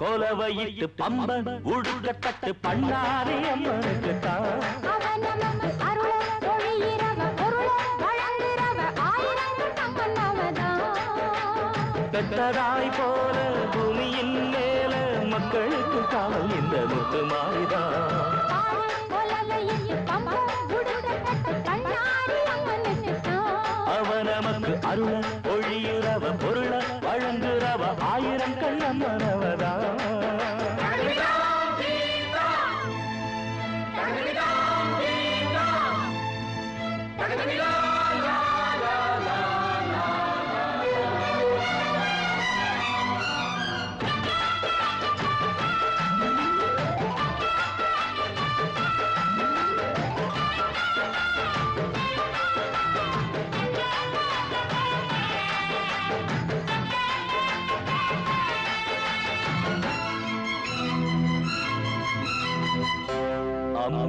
கோலவையிட்டு பம்பன் உடுக்கத்தட்டு பண்ணாரே அம்மனுக்கு தான் அவன் பெற்றதாய் போல பூமியின் மேல மக்களுக்கு காவல் இந்த முத்து மாறிதான் பாடு அவ நமக்கு அருள ஒழியுறவ பொருள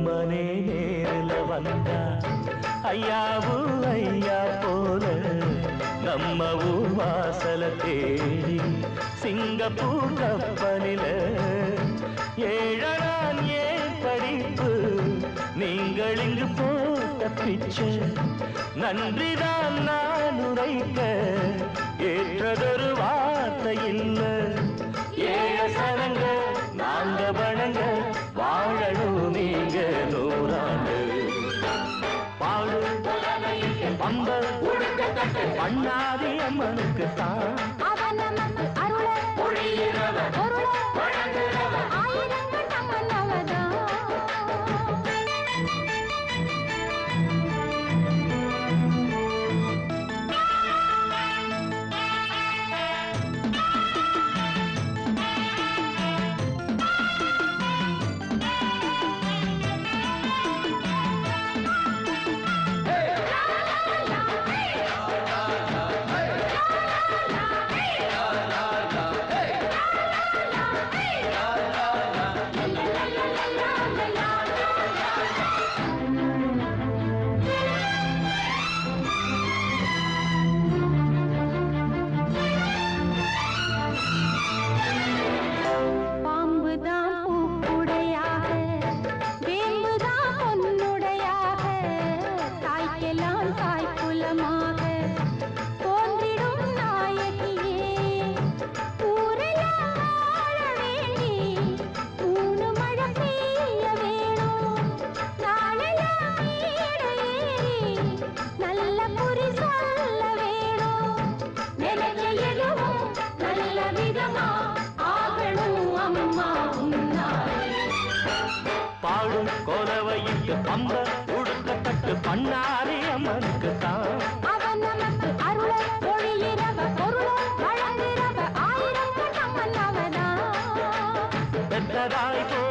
அம்மனே நேரில் வந்தா ஐயாவு ஐயா போல நம்ம ஊர் வாசல தேடி சிங்கப்பூர் கப்பலில ஏழனான் ஏன் படிப்பு? நீங்கள் இங்கு போட்ட பிச்சை நன்றிதான் நான் உரைக்க. ஏற்றதொரு வார்த்தை அண்ணாதி அம்மனுக்கு தான் விதமா ஆகணும் அம்மா பாடும் கோலவையிட்டு பம்ப உடுக்கத்தட்டு பண்ணாரி அம்மனுக்கு தான் அவன் நமக்கு அருள பொழியிறவ பொருள வழங்குறவ ஆயிரங்கள் நம்மன் அவதான் பெற்றதாய் போல